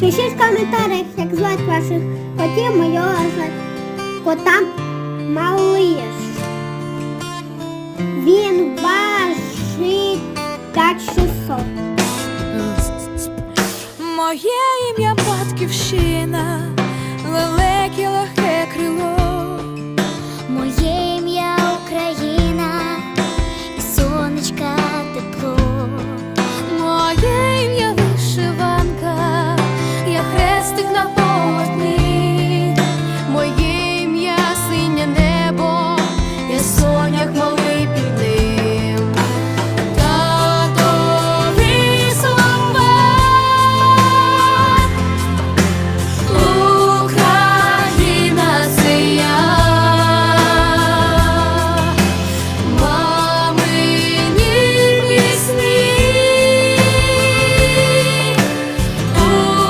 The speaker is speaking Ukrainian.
Пишіть в коментарях, як звати ваших котів, моєго кота Малиш. Він важить 5600. Моє ім'я батьківщина, Моє